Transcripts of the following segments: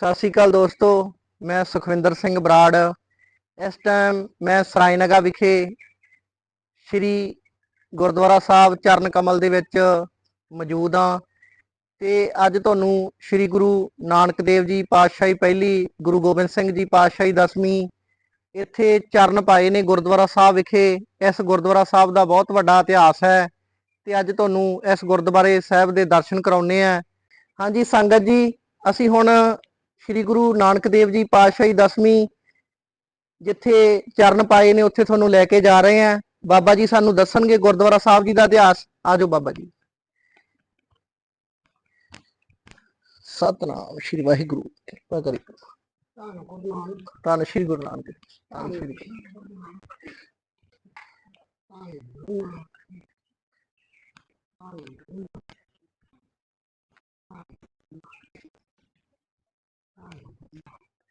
ਸਤਿ ਸ਼੍ਰੀ ਅਕਾਲ ਦੋਸਤੋ, ਮੈਂ ਸੁਖਵਿੰਦਰ ਸਿੰਘ ਬਰਾੜ। ਇਸ ਟਾਈਮ ਮੈਂ ਸਰਾਇਨਗਾ ਵਿਖੇ ਸ੍ਰੀ ਗੁਰਦੁਆਰਾ ਸਾਹਿਬ ਚਰਨ ਕਮਲ ਦੇ ਵਿੱਚ ਮੌਜੂਦ ਹਾਂ। ਤੇ ਅੱਜ ਤੁਹਾਨੂੰ ਸ੍ਰੀ ਗੁਰੂ ਨਾਨਕ ਦੇਵ ਜੀ ਪਾਤਸ਼ਾਹੀ ਪਹਿਲੀ, ਗੁਰੂ ਗੋਬਿੰਦ ਸਿੰਘ ਜੀ ਪਾਤਸ਼ਾਹੀ ਦਸਵੀਂ ਇੱਥੇ ਚਰਨ ਪਾਏ ਨੇ ਗੁਰਦੁਆਰਾ ਸਾਹਿਬ ਵਿਖੇ। ਇਸ ਗੁਰਦੁਆਰਾ ਸਾਹਿਬ ਦਾ ਬਹੁਤ ਵੱਡਾ ਇਤਿਹਾਸ ਹੈ ਤੇ ਅੱਜ ਤੁਹਾਨੂੰ ਇਸ ਗੁਰਦੁਆਰੇ ਸਾਹਿਬ ਦੇ ਦਰਸ਼ਨ ਕਰਾਉਣੇ ਆ ਹਾਂਜੀ, ਸੰਗਤ ਜੀ, ਅਸੀਂ ਹੁਣ ਸ੍ਰੀ ਗੁਰੂ ਨਾਨਕ ਦੇਵ ਜੀ ਪਾਤਸ਼ਾਹੀ ਦਸਵੀਂ ਜਿੱਥੇ ਚਰਨ ਪਾਏ ਨੇ, ਉੱਥੇ ਤੁਹਾਨੂੰ ਲੈ ਕੇ ਜਾ ਰਹੇ ਹਾਂ। ਬਾਬਾ ਜੀ ਸਾਨੂੰ ਦੱਸਣਗੇ, ਗੁਰਦੁਆਰਾ ਸਾਹਿਬ ਜੀ ਦਾ ਇਤਿਹਾਸ। ਆਜੋ ਬਾਬਾ ਜੀ। ਸਤਨਾਮ ਸ੍ਰੀ ਵਾਹਿਗੁਰੂ, ਕਿਰਪਾ ਕਰੀ ਧੰਨ ਸ੍ਰੀ ਗੁਰੂ ਨਾਨਕ ਧੰਨ ਸ੍ਰੀ ਗੁਰੂ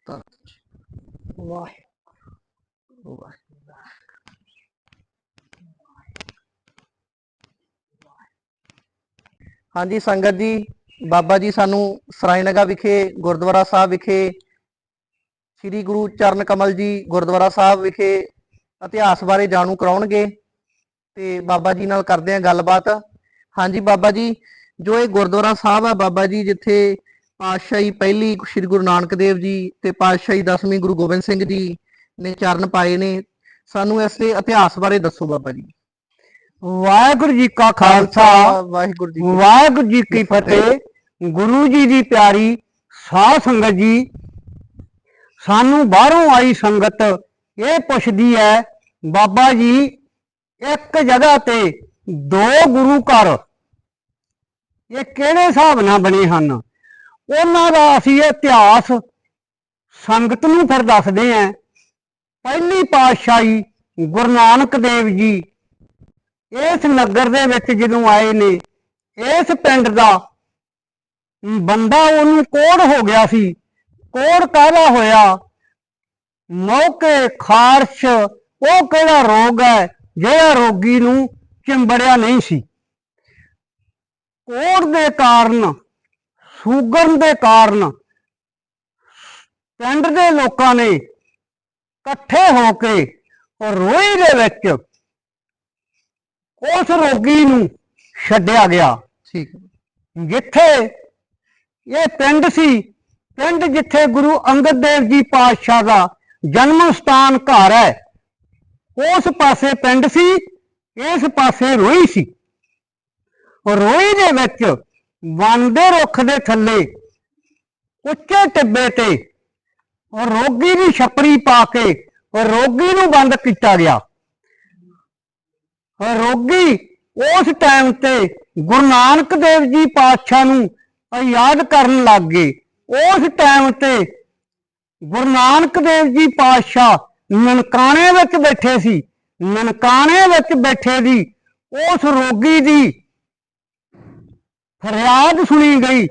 ਧੰਨ ਵਾਹਿਗੁਰੂ ਵਾਹਿਗੁਰੂ ਹਾਂਜੀ ਸੰਗਤ ਜੀ ਬਾਬਾ ਜੀ ਸਾਨੂੰ ਸਰਾਇਨਗਾ ਵਿਖੇ ਗੁਰਦੁਆਰਾ ਸਾਹਿਬ ਵਿਖੇ ਸ੍ਰੀ ਗੁਰੂ ਚਰਨ ਕਮਲ ਜੀ ਗੁਰਦੁਆਰਾ ਸਾਹਿਬ ਵਿਖੇ ਇਤਿਹਾਸ ਬਾਰੇ ਜਾਣੂ ਕਰਾਉਣਗੇ ਤੇ ਬਾਬਾ ਜੀ ਨਾਲ ਕਰਦੇ ਹਾਂ ਗੱਲਬਾਤ। ਹਾਂਜੀ ਬਾਬਾ ਜੀ ਜੋ ਇਹ ਗੁਰਦੁਆਰਾ ਸਾਹਿਬ ਆ ਬਾਬਾ ਜੀ ਜਿੱਥੇ ਪਾਤਸ਼ਾਹੀ ਪਹਿਲੀ ਸ੍ਰੀ ਗੁਰੂ ਨਾਨਕ ਦੇਵ ਜੀ ਤੇ ਪਾਤਸ਼ਾਹੀ ਦਸਵੀਂ ਗੁਰੂ ਗੋਬਿੰਦ ਸਿੰਘ ਜੀ ਨੇ ਚਰਨ ਪਾਏ ਨੇ। ਸਾਨੂੰ ਇਸ ਇਤਿਹਾਸ ਬਾਰੇ ਦੱਸੋ ਬਾਬਾ ਜੀ। ਵਾਹਿਗੁਰੂ ਜੀ ਕਾ ਖਾਲਸਾ ਵਾਹਿਗੁਰੂ ਜੀ ਵਾਹਿਗੁਰੂ ਜੀ ਕੀ ਫਤਿਹ। ਗੁਰੂ ਜੀ ਦੀ ਪਿਆਰੀ ਸਾਧ ਸੰਗਤ ਜੀ ਸਾਨੂੰ ਬਾਹਰੋਂ ਆਈ ਸੰਗਤ ਇਹ ਪੁੱਛਦੀ ਹੈ ਬਾਬਾ ਜੀ ਇੱਕ ਜਗ੍ਹਾ ਤੇ ਦੋ ਗੁਰੂ ਘਰ ਇਹ ਕਿਹੜੇ ਹਿਸਾਬ ਨਾਲ ਬਣੇ ਹਨ? ਉਹਨਾਂ ਦਾ ਅਸੀਂ ਇਤਿਹਾਸ ਸੰਗਤ ਨੂੰ ਫਿਰ ਦੱਸਦੇ ਹਾਂ। ਪਹਿਲੀ ਪਾਤਸ਼ਾਹੀ ਗੁਰੂ ਨਾਨਕ ਦੇਵ ਜੀ ਇਸ ਨਗਰ ਦੇ ਵਿੱਚ ਜਦੋਂ ਆਏ ਨੇ, ਇਸ ਪਿੰਡ ਦਾ ਬੰਦਾ ਉਹਨੂੰ ਕੋੜ ਹੋ ਗਿਆ ਸੀ। ਕੋੜ ਕਾਹਦਾ ਹੋਇਆ? ਮੌਕੇ ਖਾਰਸ਼, ਉਹ ਕਿਹੜਾ ਰੋਗ ਹੈ ਜਿਹੜਾ ਰੋਗੀ ਨੂੰ ਚਿੰਬੜਿਆ ਨਹੀਂ ਸੀ। ਕੋੜ ਦੇ ਕਾਰਨ ਸ਼ੂਗਰ ਦੇ ਕਾਰਨ ਪਿੰਡ ਦੇ ਲੋਕਾਂ ਨੇ ਇਕੱਠੇ ਹੋ ਕੇ ਉਹ ਰੋਈ ਦੇ ਵਿੱਚ ਉਸ ਰੋਗੀ ਨੂੰ ਛੱਡਿਆ ਗਿਆ। ਠੀਕ। ਜਿੱਥੇ ਇਹ ਪਿੰਡ ਸੀ ਪਿੰਡ ਜਿੱਥੇ ਗੁਰੂ ਅੰਗਦ ਦੇਵ ਜੀ ਪਾਤਸ਼ਾਹ ਦਾ ਜਨਮ ਸਥਾਨ ਘਰ ਹੈ ਉਸ ਪਾਸੇ ਪਿੰਡ ਸੀ ਇਸ ਪਾਸੇ ਰੋਈ ਸੀ। ਉਹ ਰੋਈ ਦੇ ਵਿੱਚ ਵਨ ਦੇ ਰੁੱਖ ਦੇ ਥੱਲੇ, ਉੱਚੇ ਟਿੱਬੇ ਤੇ, ਉਹ ਰੋਗੀ ਦੀ ਛਪਰੀ ਪਾ ਕੇ, ਉਹ ਰੋਗੀ ਨੂੰ ਬੰਦ ਕੀਤਾ ਗਿਆ। ਉਹ ਰੋਗੀ ਉਸ ਟਾਈਮ ਤੇ ਗੁਰੂ ਨਾਨਕ ਦੇਵ ਜੀ ਪਾਤਸ਼ਾਹ ਨੂੰ ਯਾਦ ਕਰਨ ਲੱਗ ਗਏ। ਉਸ ਟਾਈਮ ਤੇ ਗੁਰੂ ਨਾਨਕ ਦੇਵ ਜੀ ਪਾਤਸ਼ਾਹ ਨਨਕਾਣੇ ਵਿੱਚ ਬੈਠੇ ਸੀ। ਨਨਕਾਣੇ ਵਿੱਚ ਬੈਠੇ ਦੀ ਉਸ ਰੋਗੀ ਦੀ ਫਰਿਆਦ ਸੁਣੀ ਗਈ।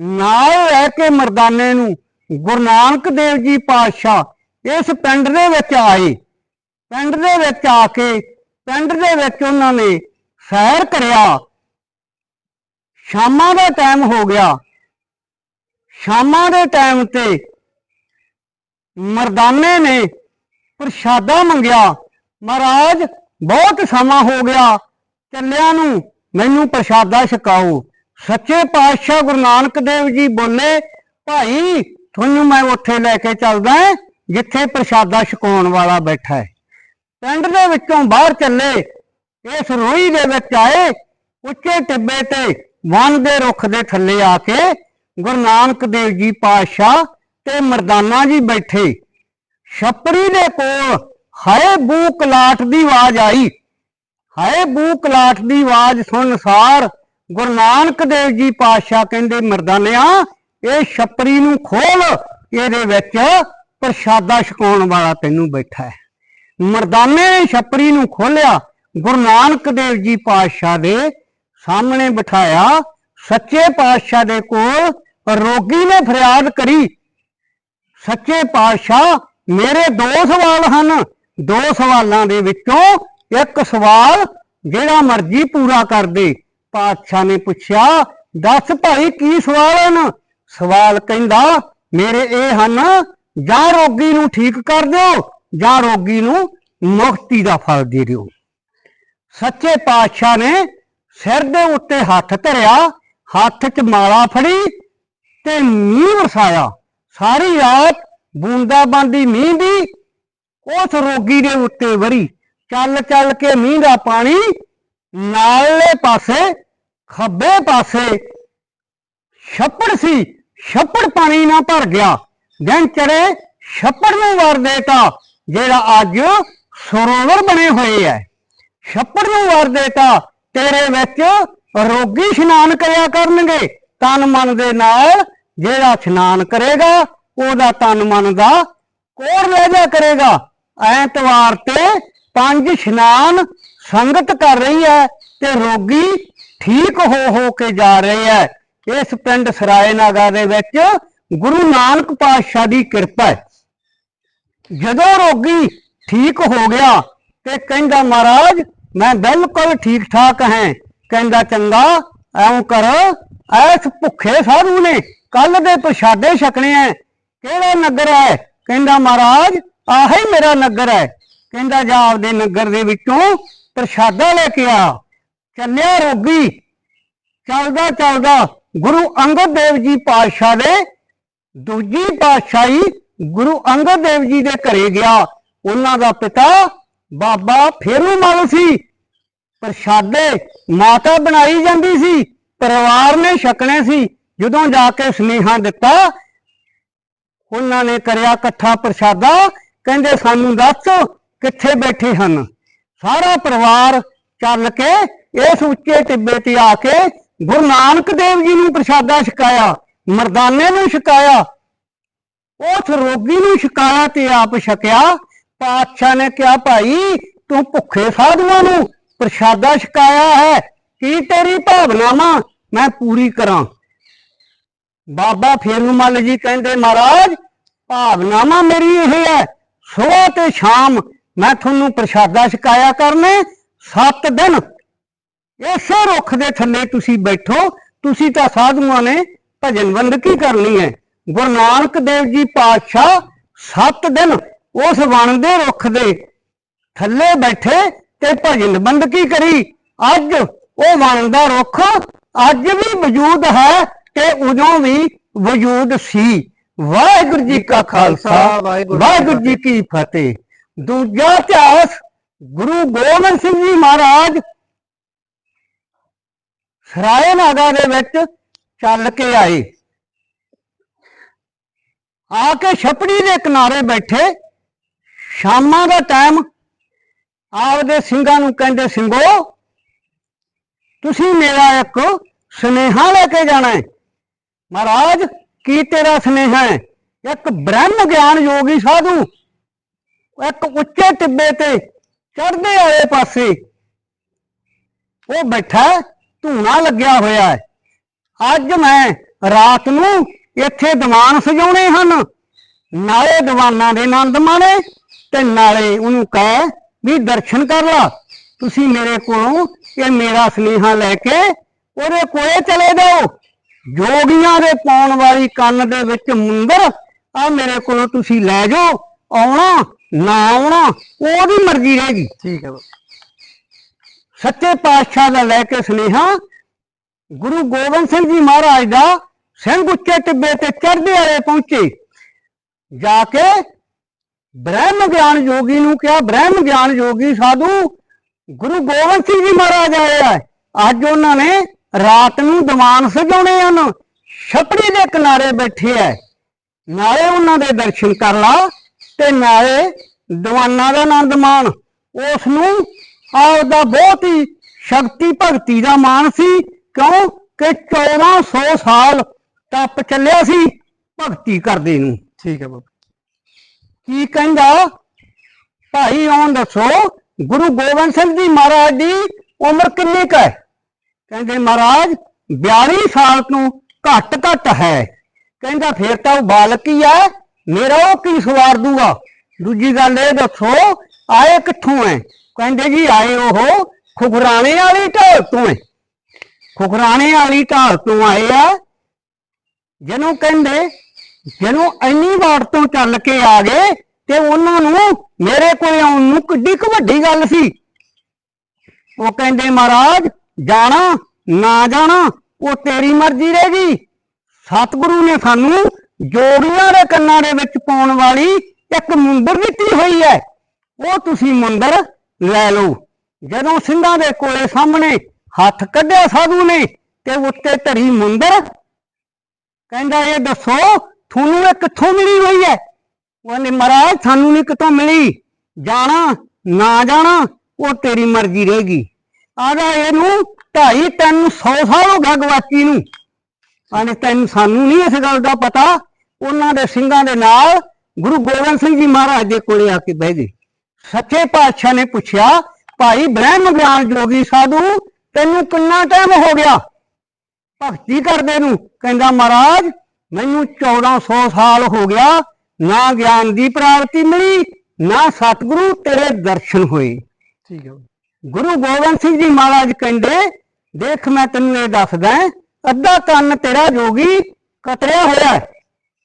ਨਾਲ ਲੈ ਕੇ ਮਰਦਾਨੇ ਨੂੰ ਗੁਰੂ ਨਾਨਕ ਦੇਵ ਜੀ ਪਾਤਸ਼ਾਹ ਇਸ ਪਿੰਡ ਦੇ ਵਿੱਚ ਆਏ। ਪਿੰਡ ਦੇ ਵਿੱਚ ਆ ਕੇ ਪਿੰਡ ਦੇ ਵਿੱਚ ਉਹਨਾਂ ਨੇ ਸੈਰ ਕਰਿਆ। ਸ਼ਾਮਾਂ ਦਾ ਟਾਈਮ ਹੋ ਗਿਆ। ਸ਼ਾਮਾਂ ਦੇ ਟਾਈਮ ਤੇ ਮਰਦਾਨੇ ਨੇ ਪ੍ਰਸ਼ਾਦਾ ਮੰਗਿਆ। ਮਹਾਰਾਜ, ਬਹੁਤ ਸਮਾਂ ਹੋ ਗਿਆ। ਚੱਲਿਆਂ ਨੂੰ ਮੈਨੂੰ ਪ੍ਰਸ਼ਾਦਾ ਛਕਾਓ। ਸੱਚੇ ਪਾਤਸ਼ਾਹ ਗੁਰੂ ਨਾਨਕ ਦੇਵ ਜੀ ਬੋਲੇ, ਭਾਈ, ਤੁਹਾਨੂੰ ਮੈਂ ਉੱਥੇ ਲੈ ਕੇ ਚੱਲਦਾ ਜਿੱਥੇ ਪ੍ਰਸ਼ਾਦਾ ਛਕਾਉਣ ਵਾਲਾ ਬੈਠਾ ਹੈ। ਪਿੰਡ ਦੇ ਵਿੱਚੋਂ ਬਾਹਰ ਚੱਲੇ, ਇਸ ਰੋਈ ਦੇ ਵਿੱਚ ਆਏ, ਉੱਚੇ ਟਿੱਬੇ ਤੇ ਵਨ ਦੇ ਰੁੱਖ ਦੇ ਥੱਲੇ ਆ ਕੇ ਗੁਰੂ ਨਾਨਕ ਦੇਵ ਜੀ ਪਾਤਸ਼ਾਹ ਤੇ ਮਰਦਾਨਾ ਜੀ ਬੈਠੇ। ਛਪਰੀ ਦੇ ਕੋਲ ਹਾਏ ਬੂ ਕਲਾਟ ਦੀ ਆਵਾਜ਼ ਆਈ। ਹਾਏ ਬੂ ਕਲਾਟ ਦੀ ਆਵਾਜ਼ ਸੁਣ ਸਾਰ ਗੁਰੂ ਨਾਨਕ ਦੇਵ ਜੀ ਪਾਤਸ਼ਾਹ ਕਹਿੰਦੇ ਮਰਦਾਨਿਆ ਇਹ ਛਪਰੀ ਨੂੰ ਖੋਲ, ਇਹਦੇ ਵਿੱਚ ਪ੍ਰਸ਼ਾਦਾ ਛਕਾਉਣ ਵਾਲਾ ਤੈਨੂੰ ਬੈਠਾ ਹੈ। ਮਰਦਾਨੇ ਨੇ ਛਪਰੀ ਨੂੰ ਖੋਲਿਆ, ਗੁਰੂ ਨਾਨਕ ਦੇਵ ਜੀ ਪਾਤਸ਼ਾਹ ਦੇ ਸਾਹਮਣੇ ਬਿਠਾਇਆ, ਸੱਚੇ ਪਾਤਸ਼ਾਹ ਦੇ ਕੋਲ ਰੋਗੀ ਨੇ ਫਰਿਆਦ ਕਰੀ, ਸੱਚੇ ਪਾਤਸ਼ਾਹ ਮੇਰੇ ਦੋ ਸਵਾਲ ਹਨ, ਦੋ ਸਵਾਲਾਂ ਦੇ ਵਿੱਚੋਂ ਇੱਕ ਸਵਾਲ ਜਿਹੜਾ ਮਰਜ਼ੀ ਪੂਰਾ ਕਰ ਦੇ। ਪਾਤਸ਼ਾਹ ਨੇ ਪੁੱਛਿਆ, ਦੱਸ ਭਾਈ ਕੀ ਸਵਾਲ ਹਨ? ਸਵਾਲ ਕਹਿੰਦਾ, ਮੇਰੇ ਇਹ ਹਨ, ਜਾਂ ਰੋਗੀ ਨੂੰ ਠੀਕ ਕਰ ਦਿਓ, ਜਾਂ ਰੋਗੀ ਨੂੰ ਮੁਕਤੀ ਦਾ ਫਲ ਦੇ ਦਿਓ। ਸੱਚੇ ਪਾਤਸ਼ਾਹ ਨੇ ਸਿਰ ਦੇ ਉੱਤੇ ਹੱਥ ਧਰਿਆ, ਹੱਥ 'ਚ ਮਾਲਾ ਫੜੀ ਤੇ ਮੀਂਹ ਵਰਸਾਇਆ। ਸਾਰੀ ਰਾਤ ਬੂੰਦਾ ਬਾਂਦੀ ਮੀਂਹ ਦੀ, ਉਸ ਰੋਗੀ ਦੇ ਉੱਤੇ ਵਰੀ। ਚੱਲ ਚੱਲ ਕੇ ਮੀਂਹ ਦਾ ਪਾਣੀ ਨਾਲੇ ਪਾਸੇ, ਖੱਬੇ ਪਾਸੇ। ਛੱਪੜ ਸੀ, ਛੱਪੜ ਪਾਣੀ ਨਾਲ ਭਰ ਗਿਆ। ਦਿਨ ਚੜੇ, ਛੱਪੜ ਨੂੰ ਵਰ ਦੇਤਾ, ਜਿਹੜਾ ਅੱਜ ਸਰੋਵਰ ਬਣੇ ਹੋਏ ਐ। ਛੱਪੜ ਨੂੰ ਵਰ ਦੇਤਾ, ਤੇਰੇ ਵਿੱਚ ਰੋਗੀ ਇਸ਼ਨਾਨ ਕਰਿਆ ਕਰਨਗੇ। ਤਨ ਮਨ ਦੇ ਨਾਲ ਜਿਹੜਾ ਇਸ਼ਨਾਨ ਕਰੇਗਾ, ਉਹਦਾ ਤਨ ਮਨ ਦਾ ਕੋਰ ਲੈ ਜਾ ਕਰੇਗਾ। ਐਤਵਾਰ ਤੇ ਪੰਜ ਇਸ਼ਨਾਨ ਸੰਗਤ ਕਰ ਰਹੀ ਹੈ ਤੇ ਰੋਗੀ ਠੀਕ ਹੋ ਹੋ ਕੇ ਜਾ ਰਹੇ ਹੈ। ਇਸ ਪਿੰਡ ਸਰਾਏ ਨਗਰ ਦੇ ਵਿੱਚ ਗੁਰੂ ਨਾਨਕ ਪਾਤਸ਼ਾਹ ਦੀ ਕਿਰਪਾ ਹੈ। ਜਦੋਂ ਰੋਗੀ ਠੀਕ ਹੋ ਗਿਆ ਤੇ ਕਹਿੰਦਾ, ਮਹਾਰਾਜ, ਮੈਂ ਬਿਲਕੁਲ ਠੀਕ ਠਾਕ ਹਾਂ। ਕਹਿੰਦਾ, ਚੰਗਾ ਐਂ ਕਰ, ਐਸ ਭੁੱਖੇ ਸਾਧੂ ਨੇ ਕੱਲ ਦੇ ਪ੍ਰਸ਼ਾਦੇ ਛਕਣੇ ਐ। ਕਿਹੜਾ ਨਗਰ ਹੈ? ਕਹਿੰਦਾ, ਮਹਾਰਾਜ, ਆਹੀ ਮੇਰਾ ਨਗਰ ਹੈ। ਕਹਿੰਦਾ ਜਾ ਆਪਦੇ ਨਗਰ ਦੇ ਵਿੱਚੋਂ ਪ੍ਰਸ਼ਾਦਾ ਲੈ ਕੇ ਆ। ਚੱਲਿਆ ਰੋਗੀ। ਚੱਲਦਾ ਚੱਲਦਾ ਗੁਰੂ ਅੰਗਦ ਦੇਵ ਜੀ ਪਾਤਸ਼ਾਹ ਦੇ ਦੂਜੀ ਪਾਤਸ਼ਾਹੀ ਗੁਰੂ ਅੰਗਦ ਦੇਵ ਜੀ ਦੇ ਘਰੇ ਗਿਆ। ਉਹਨਾਂ ਦਾ ਪਿਤਾ ਬਾਬਾ ਫੇਰੂਮਲ ਸੀ। ਪ੍ਰਸ਼ਾਦੇ ਮਾਤਾ ਬਣਾਈ ਜਾਂਦੀ ਸੀ, ਪਰਿਵਾਰ ਨੇ ਛਕਣੇ ਸੀ। ਜਦੋਂ ਜਾ ਕੇ ਸੁਨੇਹਾ ਦਿੱਤਾ, ਉਹਨਾਂ ਨੇ ਕਰਿਆ ਇਕੱਠਾ ਪ੍ਰਸ਼ਾਦਾ। ਕਹਿੰਦੇ, ਸਾਨੂੰ ਦੱਸ ਕਿੱਥੇ ਬੈਠੇ ਹਨ? ਸਾਰਾ ਪਰਿਵਾਰ ਚੱਲ ਕੇ ਇਸ ਉੱਚੇ ਟਿੱਬੇ ਤੇ ਆ ਕੇ ਗੁਰੂ ਨਾਨਕ ਦੇਵ ਜੀ ਨੂੰ ਪ੍ਰਸ਼ਾਦਾ ਛਕਾਇਆ, ਮਰਦਾਨੇ ਨੂੰ ਛਕਾਇਆ, ਉਸ ਰੋਗੀ ਨੂੰ ਛਕਾਇਆ ਤੇ ਆਪ ਛਕਿਆ। ਪਾਤਸ਼ਾਹ ਨੇ ਕਿਹਾ, ਭਾਈ, ਤੂੰ ਭੁੱਖੇ ਸਾਧੂਆਂ ਨੂੰ ਪ੍ਰਸ਼ਾਦਾ ਛਕਾਇਆ ਹੈ। ਕੀ ਤੇਰੀ ਭਾਵਨਾਵਾਂ ਮੈਂ ਪੂਰੀ ਕਰਾਂ। ਬਾਬਾ ਫੇਰੂਮਲ ਜੀ ਕਹਿੰਦੇ, ਮਹਾਰਾਜ, ਭਾਵਨਾਵਾਂ ਮੇਰੀ ਇਹ ਹੈ, ਸਵੇਰ ਤੇ ਸ਼ਾਮ ਮੈਂ ਤੁਹਾਨੂੰ ਪ੍ਰਸ਼ਾਦਾ ਛਕਾਇਆ ਕਰਨੇ 7 ਦਿਨ। ਇਸੇ ਰੁੱਖ ਦੇ ਥੱਲੇ ਤੁਸੀਂ ਬੈਠੋ ਤੁਸੀਂ ਤਾਂ ਸਾਧੂਆਂ ਨੇ ਭਜਨ ਬੰਦਗੀ ਕਰਨੀ ਹੈ। ਗੁਰੂ ਨਾਨਕ ਦੇਵ ਜੀ ਪਾਤਸ਼ਾਹ 7 ਦਿਨ ਉਸ ਵਣ ਦੇ ਰੁੱਖ ਦੇ ਥੱਲੇ ਬੈਠੇ ਤੇ ਭਜਨ ਬੰਦਗੀ ਕਰੀ। ਅੱਜ ਉਹ ਵਣ ਦਾ ਰੁੱਖ ਅੱਜ ਵੀ ਵਜੂਦ ਹੈ ਤੇ ਉਦੋਂ ਵੀ ਵਜੂਦ ਸੀ। ਵਾਹਿਗੁਰੂ ਜੀ ਕਾ ਖਾਲਸਾ ਵਾਹਿਗੁਰੂ ਜੀ ਕੀ ਫਤਿਹ। ਦੂਜਾ ਇਤਿਹਾਸ ਗੁਰੂ ਗੋਬਿੰਦ ਸਿੰਘ ਜੀ ਮਹਾਰਾਜ ਸਰਾਏ ਨਾਗਾ ਦੇ ਵਿੱਚ ਚੱਲ ਕੇ ਆਏ। ਆ ਕੇ ਛਪੜੀ ਦੇ ਕਿਨਾਰੇ ਬੈਠੇ। ਸ਼ਾਮਾਂ ਦਾ ਟਾਈਮ ਆਪਦੇ ਸਿੰਘਾਂ ਨੂੰ ਕਹਿੰਦੇ, ਸਿੰਘੋ, ਤੁਸੀਂ ਮੇਰਾ ਇੱਕ ਸੁਨੇਹਾ ਲੈ ਕੇ ਜਾਣਾ ਹੈ। ਮਹਾਰਾਜ, ਕੀ ਤੇਰਾ ਸੁਨੇਹਾ ਹੈ? ਇੱਕ ਬ੍ਰਹਮ ਗਿਆਨ ਯੋਗੀ ਸਾਧੂ ਇੱਕ ਉੱਚੇ ਟਿੱਬੇ ਤੇ ਚੜਦੇ ਆਏ ਪਾਸੇ। ਉਹ ਬੈਠਾ ਧੂਣਾ ਲੱਗਿਆ ਹੋਇਆ ਹੈ। ਅੱਜ ਮੈਂ ਰਾਤ ਨੂੰ ਇੱਥੇ ਦੀਵਾਨ ਸਜਾਉਣੇ ਹਨ। ਨਾਲੇ ਦੀਵਾਨਾਂ ਦੇ ਆਨੰਦ ਮਾਣੇ ਤੇ ਨਾਲੇ ਉਹਨੂੰ ਕਹੇ ਵੀ ਦਰਸ਼ਨ ਕਰ ਲਾ। ਤੁਸੀਂ ਮੇਰੇ ਕੋਲੋਂ ਇਹ ਮੇਰਾ ਸੁਨੇਹਾ ਲੈ ਕੇ ਉਹਦੇ ਕੋਲੇ ਚਲੇ ਜਾਓ। ਜੋਗੀਆਂ ਦੇ ਪਾਉਣ ਵਾਲੀ ਕੰਨ ਦੇ ਵਿੱਚ ਮੁੰਦਰ ਆ ਮੇਰੇ ਕੋਲੋਂ ਤੁਸੀਂ ਲੈ ਜਾਓ। ਆਉਣਾ ਨਾ ਆਉਣਾ ਉਹਦੀ ਮਰਜ਼ੀ ਰਹੇਗੀ ਠੀਕ ਹੈ ਬਾਬਾ। ਸੱਚੇ ਪਾਤਸ਼ਾਹ ਦਾ ਲੈ ਕੇ ਸੁਨੇਹਾ ਗੁਰੂ ਗੋਬਿੰਦ ਸਿੰਘ ਜੀ ਮਹਾਰਾਜ ਦਾ ਸਿੰਘ ਉੱਚੇ ਟਿੱਬੇ ਤੇ ਚੜ੍ਹਦੇ ਵਾਲੇ ਪਹੁੰਚੇ। ਜਾ ਕੇ ਬ੍ਰਹਮ ਗਿਆਨ ਯੋਗੀ ਨੂੰ ਕਿਹਾ ਬ੍ਰਹਮ ਗਿਆਨ ਯੋਗੀ ਸਾਧੂ ਗੁਰੂ ਗੋਬਿੰਦ ਸਿੰਘ ਜੀ ਮਹਾਰਾਜ ਆਏ ਆ। ਅੱਜ ਉਹਨਾਂ ਨੇ ਰਾਤ ਨੂੰ ਦੀਵਾਨ ਸਜਾਉਣੇ ਹਨ। ਛਪੜੀ ਦੇ ਕਿਨਾਰੇ ਬੈਠੇ ਐ ਨਾਲੇ ਉਹਨਾਂ ਦੇ ਦਰਸ਼ਨ ਕਰ ਲਾ। ਤੇ ਨਾਲੇ ਦੀਵਾਨਾਂ ਦਾ ਆਨੰਦ ਮਾਣ ਉਸ ਨੂੰ ਆਪਦਾ ਬਹੁਤ ਹੀ ਸ਼ਕਤੀ ਭਗਤੀ ਦਾ ਮਾਣ ਸੀ ਕਿਉਂ ਕਿ 1400 ਸਾਲ ਟੱਪ ਚੱਲਿਆ ਸੀ ਭਗਤੀ ਕਰਦੇ ਨੂੰ। ਠੀਕ ਹੈ ਬਾਬਾ। ਕੀ ਕਹਿੰਦਾ? ਭਾਈ ਆਉਣ ਦੱਸੋ ਗੁਰੂ ਗੋਬਿੰਦ ਸਿੰਘ ਜੀ ਮਹਾਰਾਜ ਦੀ ਉਮਰ ਕਿੰਨੀ ਕੁ ਹੈ? ਕਹਿੰਦੇ ਮਹਾਰਾਜ 42 ਸਾਲ ਤੋਂ ਘੱਟ ਘੱਟ ਹੈ। ਕਹਿੰਦਾ ਫਿਰ ਤਾਂ ਉਹ ਬਾਲਕ ਹੀ ਹੈ। ਮੇਰਾ ਉਹ ਕੀ ਸਵਾਰ ਦੂਗਾ? ਦੂਜੀ ਗੱਲ ਇਹ ਦੱਸੋ, ਆਏ ਕਿੱਥੋਂ ਹੈ ਕਹਿੰਦੇ ਜੀ ਆਏ ਉਹ ਖੁਖਰਾਣੇ ਵਾਲੀ ਢਾਲ ਤੋਂ ਹੈ ਖੁਗਰਾਣੇ ਵਾਲੀ ਢਾਲ ਤੋਂ ਆਏ ਆ। ਜਦੋਂ ਕਹਿੰਦੇ ਜਦੋਂ ਇੰਨੀ ਵਾਰ ਤੋਂ ਚੱਲ ਕੇ ਆ ਗਏ ਤੇ ਉਹਨਾਂ ਨੂੰ ਮੇਰੇ ਕੋਲ ਆਉਣ ਨੂੰ ਕਿੱਡੀ ਕੁ ਵੱਡੀ ਗੱਲ ਸੀ। ਉਹ ਕਹਿੰਦੇ, ਮਹਾਰਾਜ, ਜਾਣਾ, ਨਾ ਜਾਣਾ, ਉਹ ਤੇਰੀ ਮਰਜ਼ੀ ਰਹੇਗੀ ਸਤਿਗੁਰੂ ਨੇ ਸਾਨੂੰ ਜੋੜੀਆਂ ਦੇ ਕੰਨਾਂ ਦੇ ਵਿੱਚ ਪਾਉਣ ਵਾਲੀ ਇੱਕ ਮੁੰਦਰ ਦਿੱਤੀ ਹੋਈ ਹੈ। ਉਹ ਤੁਸੀਂ ਮੁੰਦਰ ਲੈ ਲਓ। ਜਦੋਂ ਸਿੰਘਾਂ ਦੇ ਕੋਲੇ ਸਾਹਮਣੇ ਹੱਥ ਕੱਢਿਆ ਸਾਧੂ ਨੇ ਤੇ ਉੱਤੇ ਧਰੀ ਮੁੰਦਰ, ਕਹਿੰਦਾ, ਇਹ ਦੱਸੋ, ਤੁਹਾਨੂੰ ਇਹ ਕਿੱਥੋਂ ਮਿਲੀ ਹੋਈ ਹੈ? ਉਹਨੇ ਮਹਾਰਾਜ, ਸਾਨੂੰ ਨਹੀਂ ਕਿਤੋਂ ਮਿਲੀ। ਜਾਣਾ, ਨਾ ਜਾਣਾ, ਉਹ ਤੇਰੀ ਮਰਜ਼ੀ ਰਹੇਗੀ ਆਦਾ ਇਹਨੂੰ ਢਾਈ, ਤਿੰਨ ਸੌ ਸਾਲ ਹੋ ਗਿਆ ਗਵਾਚੀ ਨੂੰ। ਆਨੇ ਤੈਨੂੰ ਸਾਨੂੰ ਨਹੀਂ ਇਸ ਗੱਲ ਦਾ ਪਤਾ। ਉਹਨਾਂ ਦੇ ਸਿੰਘਾਂ ਦੇ ਨਾਲ ਗੁਰੂ ਗੋਬਿੰਦ ਸਿੰਘ ਜੀ ਮਹਾਰਾਜ ਦੇ ਕੋਲੇ ਆ ਕੇ ਬਹਿ ਗਏ। ਸੱਚੇ ਪਾਤਸ਼ਾਹ ਨੇ ਪੁੱਛਿਆ ਭਾਈ ਬ੍ਰਹਮ ਗਿਆਨ ਜੋਗੀ ਸਾਧੂ ਤੈਨੂੰ ਕਿੰਨਾ ਟਾਈਮ ਹੋ ਗਿਆ? ਭਗਤੀ ਕਰਦੇ ਨੂੰ ਕਹਿੰਦਾ ਮਹਾਰਾਜ ਮੈਨੂੰ 1400 ਸਾਲ ਹੋ ਗਿਆ ਨਾ ਗਿਆਨ ਦੀ ਪ੍ਰਾਪਤੀ ਮਿਲੀ ਨਾ ਸਤਿਗੁਰੂ ਤੇਰੇ ਦਰਸ਼ਨ ਹੋਏ। ਠੀਕ ਹੈ। ਗੁਰੂ ਗੋਬਿੰਦ ਸਿੰਘ ਜੀ ਮਹਾਰਾਜ ਕਹਿੰਦੇ ਦੇਖ ਮੈਂ ਤੈਨੂੰ ਇਹ ਦੱਸਦਾ ਅੱਧਾ ਕੰਨ ਤੇਰਾ ਜੋਗੀ ਕਤਰਿਆ ਹੋਇਆ ਹੈ।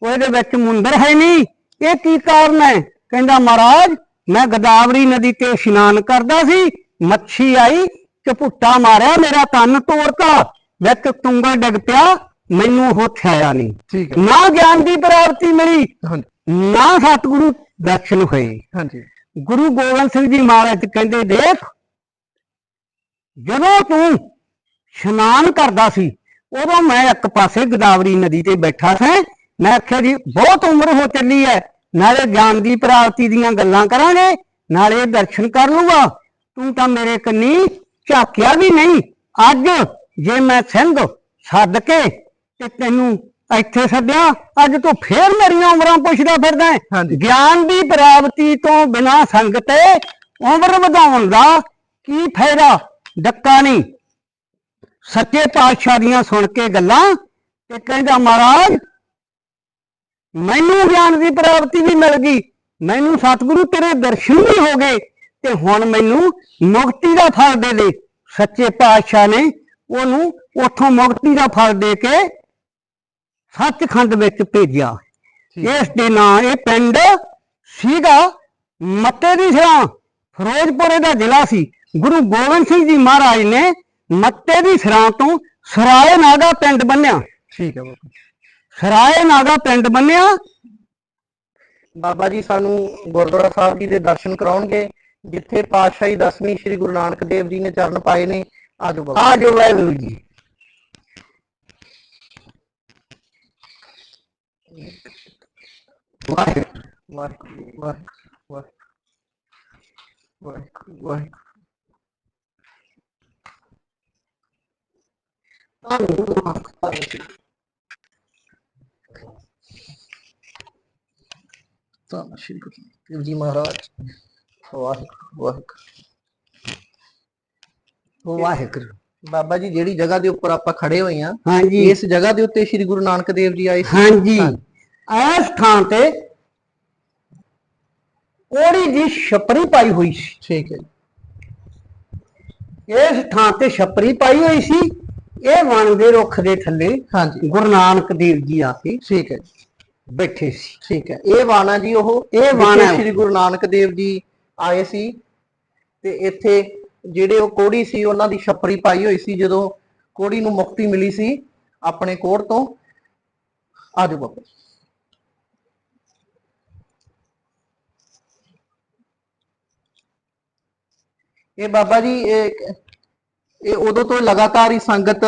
ਉਹਦੇ ਵਿੱਚ ਮੁੰਦਰ ਹੈ ਨਹੀਂ। ਇਹ ਕੀ ਕਾਰਨ ਹੈ? ਕਹਿੰਦਾ ਮਹਾਰਾਜ ਮੈਂ ਗਦਾਵਰੀ ਨਦੀ ਤੇ ਇਸ਼ਨਾਨ ਕਰਦਾ ਸੀ। ਮੱਛੀ ਆਈ ਝਪੁੱਟਾ ਮਾਰਿਆ ਮੇਰਾ ਕੰਨ ਤੋੜਤਾ। ਵਿੱਚ ਤੁੰਗਾ ਡਿੱਗ ਪਿਆ ਮੈਨੂੰ ਉਹ ਥਿਆਇਆ ਨਹੀਂ। ਨਾ ਗਿਆਨ ਦੀ ਪ੍ਰਾਪਤੀ ਮਿਲੀ ਨਾ ਸਤਿਗੁਰੂ ਦਰਸ਼ਨ ਹੋਏ। ਹਾਂਜੀ। ਗੁਰੂ ਗੋਬਿੰਦ ਸਿੰਘ ਜੀ ਮਹਾਰਾਜ ਕਹਿੰਦੇ ਦੇਖ ਜਦੋਂ ਤੂੰ ਇਸ਼ਨਾਨ ਕਰਦਾ ਸੀ ਉਦੋਂ ਮੈਂ ਇੱਕ ਪਾਸੇ ਗਦਾਵਰੀ ਨਦੀ ਤੇ ਬੈਠਾ ਸਾਂ ਮੈਂ ਆਖਿਆ ਜੀ ਬਹੁਤ ਉਮਰ ਹੋ ਚੱਲੀ ਹੈ ਨਾਲੇ ਗਿਆਨ ਦੀ ਪ੍ਰਾਪਤੀ ਦੀਆਂ ਗੱਲਾਂ ਕਰਾਂਗੇ ਨਾਲੇ ਦਰਸ਼ਨ ਕਰ ਲੂਗਾ ਤੂੰ ਤਾਂ ਮੇਰੇ ਕੰਨੀ ਝਾਕਿਆ ਵੀ ਨਹੀਂ। ਅੱਜ ਜੇ ਮੈਂ ਸਿੰਘ ਛੱਡ ਕੇ ਤੇ ਤੈਨੂੰ ਇੱਥੇ ਸੱਦਿਆ ਅੱਜ ਤੂੰ ਫੇਰ ਮੇਰੀਆਂ ਉਮਰਾਂ ਪੁੱਛਦਾ ਫਿਰਦਾ ਹੈ। ਗਿਆਨ ਦੀ ਪ੍ਰਾਪਤੀ ਤੋਂ ਬਿਨਾ ਸੰਗਤੇ ਉਮਰ ਵਧਾਉਣ ਦਾ ਕੀ ਫਾਇਦਾ? ਡੱਕਾ ਨਹੀਂ। ਸੱਚੇ ਪਾਤਸ਼ਾਹ ਦੀਆਂ ਸੁਣ ਕੇ ਗੱਲਾਂ ਤੇ ਕਹਿੰਦਾ ਮਹਾਰਾਜ ਮੈਨੂੰ ਗਿਆਨ ਦੀ ਪ੍ਰਾਪਤੀ ਵੀ ਮਿਲ ਗਈ। ਮੈਨੂੰ ਸਤਿਗੁਰੂ ਤੇਰੇ ਦਰਸ਼ਨ ਵੀ ਹੋ ਗਏ ਤੇ ਹੁਣ ਮੈਨੂੰ ਮੁਕਤੀ ਦਾ ਫਲ ਦੇ ਦੇ। ਸੱਚੇ ਪਾਤਸ਼ਾਹ ਨੇ ਉਹਨੂੰ ਉਥੋਂ ਮੁਕਤੀ ਦਾ ਫਲ ਦੇ ਕੇ ਸੱਚਖੰਡ ਵਿੱਚ ਭੇਜਿਆ। ਇਸ ਦੇ ਨਾਂ ਇਹ ਪਿੰਡ ਸੀਗਾ ਮੱਤੇ ਦੀ ਸਰਾਂ ਫਿਰੋਜ਼ਪੁਰੇ ਦਾ ਜ਼ਿਲ੍ਹਾ ਸੀ। ਗੁਰੂ ਗੋਬਿੰਦ ਸਿੰਘ ਜੀ ਮਹਾਰਾਜ ਨੇ ਮੱਤੇ ਦੀ ਸਰਾਂ ਤੋਂ ਸਰਾਏ ਨਾਗਾ ਪਿੰਡ ਬੰਨਿਆ। ਠੀਕ ਹੈ ਬਾਬਾ ਸਰਾਏ ਨਾਗਾ ਪਿੰਡ ਬੰਨਿਆ? ਬਾਬਾ ਜੀ ਸਾਨੂੰ ਗੁਰਦੁਆਰਾ ਸਾਹਿਬ ਜੀ ਦੇ ਦਰਸ਼ਨ ਕਰਾਉਣਗੇ ਜਿੱਥੇ ਪਾਤਸ਼ਾਹੀ ਦਸਵੀਂ ਸ੍ਰੀ ਗੁਰੂ ਨਾਨਕ ਦੇਵ ਜੀ ਨੇ ਚਰਨ ਪਾਏ ਨੇ ਆਜੋ ਬਾਬਾ ਆ ਜੋ ਵਾਹਿਗੁਰੂ ਜੀ। ਵਾਹਿਗੁਰੂ ਵਾਹਿਗੁਰੂ ਵਾਹਿਗੁਰੂ ਵਾਹਿਗੁਰੂ ਵਾਹਿਗੁਰੂ ਵਾਹਿਗੁਰੂ। ਤਾਂ ਸ਼੍ਰੀ ਗੁਰੂ ਦੇਵ ਜੀ ਮਹਾਰਾਜ ਵਾਹਿਗੁਰੂ ਵਾਹਿਗੁਰੂ। ਵਾਹਿਗੁਰੂ। ਬਾਬਾ ਜੀ ਜਿਹੜੀ ਜਗ੍ਹਾ ਦੇ ਉੱਪਰ ਆਪਾਂ ਖੜੇ ਹੋਏ ਆ ਹਾਂਜੀ। ਇਸ ਜਗ੍ਹਾ ਦੇ ਉੱਤੇ ਸ੍ਰੀ ਗੁਰੂ ਨਾਨਕ ਦੇਵ ਜੀ ਆਏ ਸੀ। ਹਾਂਜੀ। ਇਸ ਥਾਂ ਤੇ ਉਹੜੀ ਜੀ ਛਪਰੀ ਪਾਈ ਹੋਈ ਸੀ। ਠੀਕ ਹੈ ਜੀ, ਇਸ ਥਾਂ ਤੇ ਛਪਰੀ ਪਾਈ ਹੋਈ ਸੀ। ਇਹ ਵਣ ਦੇ ਰੁੱਖ ਦੇ ਥੱਲੇ ਹਾਂਜੀ। ਗੁਰੂ ਨਾਨਕ ਦੇਵ ਜੀ ਆ ਕੇ ਠੀਕ ਹੈ ਜੀ, ਬੈਠੇ ਸੀ ਠੀਕ ਹੈ। ਇਹ ਬਾਣਾ ਜੀ ਉਹ ਇਹ ਬਾਣਾ ਜਿੱਥੇ ਸ੍ਰੀ ਗੁਰੂ ਨਾਨਕ ਦੇਵ ਜੀ ਆਏ ਸੀ ਤੇ ਇੱਥੇ ਜਿਹੜੇ ਉਹ ਕੋੜੀ ਸੀ ਉਹਨਾਂ ਦੀ ਛਪਰੀ ਪਾਈ ਹੋਈ ਸੀ ਜਦੋਂ ਕੋੜੀ ਨੂੰ ਮੁਕਤੀ ਮਿਲੀ ਸੀ ਆਪਣੇ ਕੋੜ ਤੋਂ। ਆਜੋ ਬਾਬਾ। ਇਹ ਬਾਬਾ ਜੀ ਇਹ ਇਹ ਉਦੋਂ ਤੋਂ ਲਗਾਤਾਰ ਹੀ ਸੰਗਤ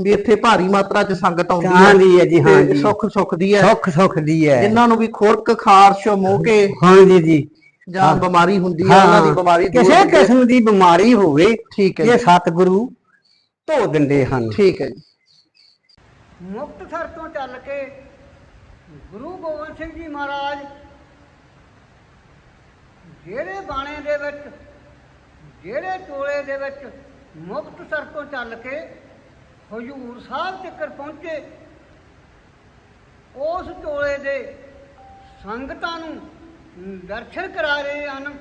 ਵੀ ਇੱਥੇ ਭਾਰੀ ਮਾਤਰਾ 'ਚ ਸੰਗਤ ਆਉਂਦੀ ਹੈ ਹਾਂਜੀ ਹੈ ਜੀ ਤੇ ਹਾਂਜੀ ਸੁੱਖ ਸੁੱਖ ਦੀ ਹੈ। ਸੁੱਖ ਸੁੱਖ ਦੀ ਹੈ। ਜਿਨ੍ਹਾਂ ਨੂੰ ਵੀ ਖੁਰਕ ਖਾਰਸ਼ ਮੋਕੇ ਹਾਂਜੀ ਜੀ ਜਾਂ। ਬਿਮਾਰੀ ਹੁੰਦੀ ਹੈ ਉਹਨਾਂ ਦੀ ਬਿਮਾਰੀ ਦੂਰ ਕਿਸੇ ਹੁੰਦੀ ਹੈ। ਕਿਸਮ ਦੀ ਬਿਮਾਰੀ ਹੋਵੇ ਠੀਕ ਹੈ ਇਹ ਜੀ, ਸਤਿਗੁਰੂ ਧੋ ਦਿੰਦੇ ਹਨ। ਠੀਕ ਹੈ ਜੀ। ਮੁਕਤਸਰ ਤੋਂ ਚੱਲ ਕੇ ਗੁਰੂ ਗੋਬਿੰਦ ਸਿੰਘ ਜੀ ਮਹਾਰਾਜ ਜਿਹੜੇ ਬਾਣੇ ਦੇ ਵਿੱਚ ਜਿਹੜੇ ਟੋਲੇ ਦੇ ਵਿੱਚ ਮੁਕਤਸਰ ਤੋਂ ਚੱਲ ਕੇ ਹਜੂਰ ਸਾਹਿਬ ਤੱਕ ਪਹੁੰਚੇ। ਉਸ ਟੋਲੇ ਦੇ ਸੰਗਤਾਂ ਨੂੰ ਦਰਸ਼ਨ ਕਰਾ ਰਹੇ ਹਨ।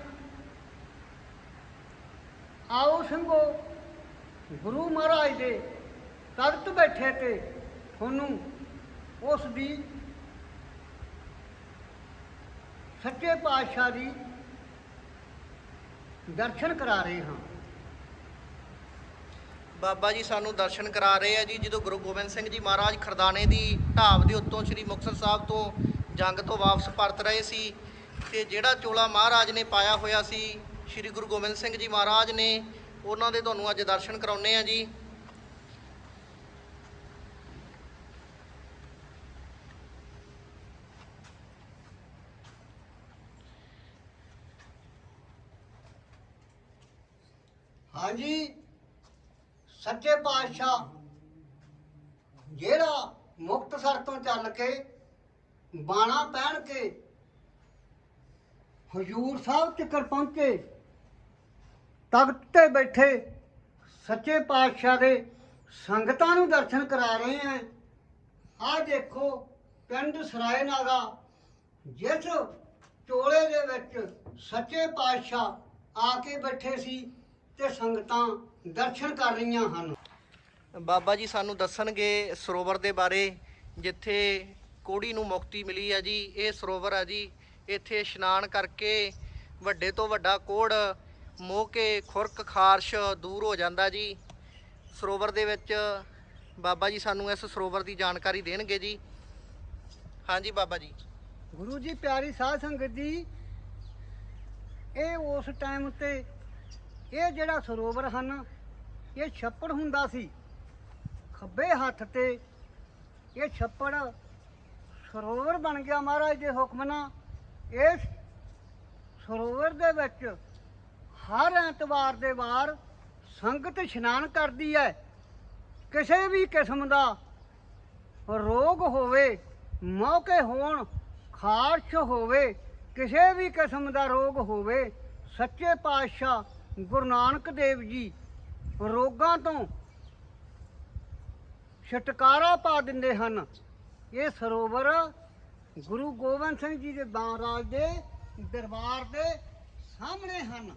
ਆਓ ਸੰਗੋ ਗੁਰੂ ਮਹਾਰਾਜ ਦੇ ਤਖਤ ਬੈਠੇ ਤੇ ਤੁਹਾਨੂੰ ਉਸ ਦੀ ਸੱਚੇ ਪਾਤਸ਼ਾਹ ਦੀ ਦਰਸ਼ਨ ਕਰਾ ਰਹੇ ਹਾਂ। ਬਾਬਾ ਜੀ ਸਾਨੂੰ ਦਰਸ਼ਨ ਕਰਾ ਰਹੇ ਆ ਜੀ, ਜਦੋਂ ਗੁਰੂ ਗੋਬਿੰਦ ਸਿੰਘ ਜੀ ਮਹਾਰਾਜ ਖਰਦਾਨੇ ਦੀ ਢਾਬ ਦੇ ਉੱਤੋਂ ਸ੍ਰੀ ਮੁਕਤਸਰ ਸਾਹਿਬ ਤੋਂ ਜੰਗ ਤੋਂ ਵਾਪਸ ਪਰਤ ਰਹੇ ਸੀ ਤੇ ਜਿਹੜਾ ਚੋਲਾ ਮਹਾਰਾਜ ਨੇ ਪਾਇਆ ਹੋਇਆ ਸੀ, ਸ੍ਰੀ ਗੁਰੂ ਗੋਬਿੰਦ ਸਿੰਘ ਜੀ ਮਹਾਰਾਜ ਨੇ, ਉਹਨਾਂ ਦੇ ਤੁਹਾਨੂੰ ਅੱਜ ਦਰਸ਼ਨ ਕਰਾਉਨੇ ਆ ਜੀ। ਹਾਂਜੀ। ਸੱਚੇ ਪਾਤਸ਼ਾਹ, ਜਿਹੜਾ ਮੁਕਤਸਰ ਤੋਂ ਚੱਲ ਕੇ ਬਾਣਾ ਪਹਿਨ ਕੇ ਹਜੂਰ ਸਾਹਿਬ ਤੱਕ ਪਹੁੰਚੇ, ਤਖਤ ਤੇ ਬੈਠੇ ਸੱਚੇ ਪਾਤਸ਼ਾਹ ਦੇ ਸੰਗਤਾਂ ਨੂੰ ਦਰਸ਼ਨ ਕਰਾ ਰਹੇ ਆ। ਆਹ ਦੇਖੋ ਪਿੰਡ ਸਰਾਏ ਨਾਗਾ ਜਿਸ ਚੋਲੇ ਦੇ ਵਿੱਚ ਸੱਚੇ ਪਾਤਸ਼ਾਹ ਆ ਕੇ ਬੈਠੇ ਸੀ ਤੇ ਸੰਗਤਾਂ ਦਰਸ਼ਨ ਕਰ ਰਹੀਆਂ ਹਨ। ਬਾਬਾ ਜੀ ਸਾਨੂੰ ਦੱਸਣਗੇ ਸਰੋਵਰ ਦੇ ਬਾਰੇ ਜਿੱਥੇ ਕੋੜੀ ਨੂੰ ਮੁਕਤੀ ਮਿਲੀ ਹੈ ਜੀ ਇਹ ਸਰੋਵਰ ਆ ਜੀ ਇੱਥੇ ਇਸ਼ਨਾਨ ਕਰਕੇ ਵੱਡੇ ਤੋਂ ਵੱਡਾ ਕੋੜ ਮੋਹ ਕੇ ਖੁਰਕ ਖਾਰਸ਼ ਦੂਰ ਹੋ ਜਾਂਦਾ ਜੀ। ਸਰੋਵਰ ਦੇ ਵਿੱਚ ਬਾਬਾ ਜੀ ਸਾਨੂੰ ਇਸ ਸਰੋਵਰ ਦੀ ਜਾਣਕਾਰੀ ਦੇਣਗੇ ਜੀ। ਹਾਂਜੀ ਬਾਬਾ ਜੀ। ਗੁਰੂ ਜੀ ਪਿਆਰੀ ਸਾਧ ਸੰਗਤ ਜੀ ਇਹ ਉਸ ਟਾਈਮ ਤੇ ਇਹ ਜਿਹੜਾ ਸਰੋਵਰ ਹਨ, ਇਹ ਛੱਪੜ ਹੁੰਦਾ ਸੀ। ਖੱਬੇ ਹੱਥ ਤੇ ਇਹ ਛੱਪੜ ਸਰੋਵਰ ਬਣ ਗਿਆ ਮਹਾਰਾਜ ਦੇ ਹੁਕਮ ਨਾਲ ਇਸ ਸਰੋਵਰ ਦੇ ਵਿੱਚ ਹਰ ਐਤਵਾਰ ਦੇ ਵਾਰ ਸੰਗਤ ਇਸ਼ਨਾਨ ਕਰਦੀ ਹੈ। ਕਿਸੇ ਵੀ ਕਿਸਮ ਦਾ ਰੋਗ ਹੋਵੇ, ਮੌਕੇ ਹੋਣ, ਖਾਰਸ਼ ਹੋਵੇ, ਕਿਸੇ ਵੀ ਕਿਸਮ ਦਾ ਰੋਗ ਹੋਵੇ, ਸੱਚੇ ਪਾਤਸ਼ਾਹ ਗੁਰੂ ਨਾਨਕ ਦੇਵ ਜੀ ਰੋਗਾਂ ਤੋਂ ਛੁਟਕਾਰਾ ਪਾ ਦਿੰਦੇ ਹਨ। ਇਹ ਸਰੋਵਰ ਗੁਰੂ ਗੋਬਿੰਦ ਸਿੰਘ ਜੀ ਦੇ ਮਹਾਰਾਜ ਦੇ ਦਰਬਾਰ ਦੇ ਸਾਹਮਣੇ ਹਨ।